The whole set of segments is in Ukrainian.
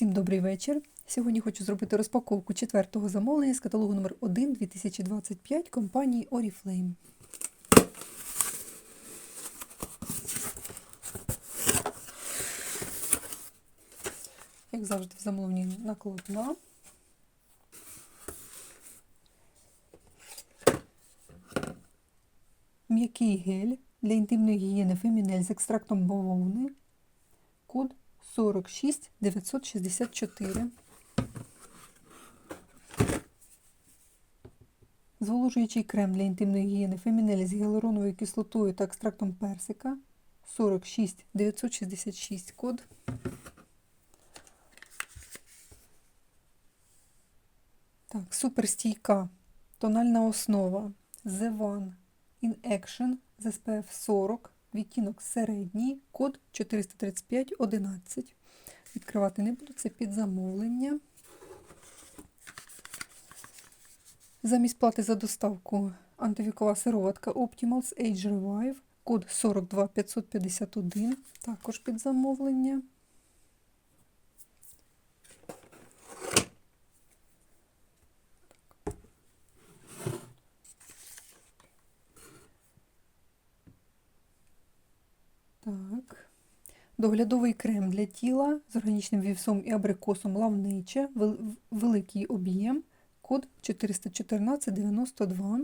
Всім добрий вечір. Сьогодні хочу зробити розпаковку четвертого замовлення з каталогу номер 1 2025 компанії Oriflame. Як завжди, в замовленні накладна. М'який гель для інтимної гігієни Фемінель з екстрактом бавовни. Код 46 964. Зволожуючий крем для інтимної гігієни Фемінелі з гіалуроновою кислотою та екстрактом персика. 46 966 код. Так, суперстійка. Тональна основа. The One In Action з SPF 40, відтінок середній, код 43511. Відкривати не буду, це під замовлення. Замість плати за доставку антивікова сироватка Optimals Age Revive, код 42551, також під замовлення. Так. Доглядовий крем для тіла з органічним вівсом і абрикосом Лавниче, великий об'єм, код 41492.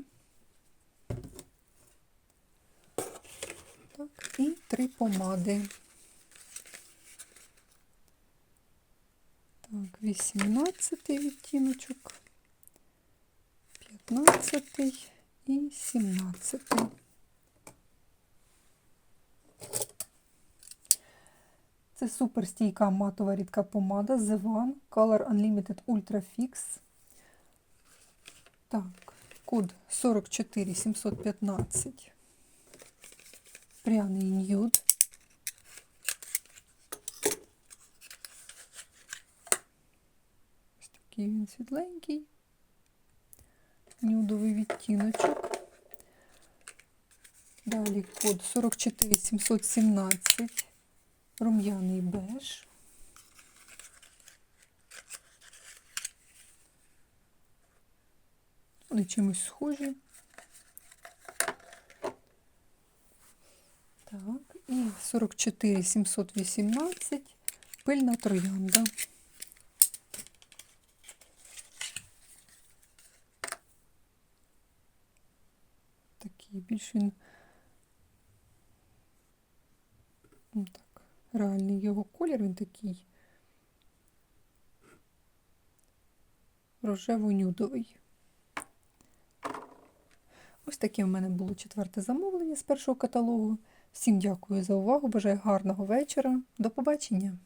Так, і три помади. Так, 18 відтіночок, 15 і 17. Це суперстійка матова рідка помада The One Color Unlimited Ultra Fix. Так, код 44715. Пряний нюд. Ось такий він світленький. Нюдовий відтіночок. Далі код 44717 рум'яний беж. Вони чимось схожі. Так, і 44 718 пильна троянда. Такий більш він так, реальний його колір, він такий рожево-нюдовий. Ось таке в мене було четверте замовлення з першого каталогу. Всім дякую за увагу, бажаю гарного вечора. До побачення!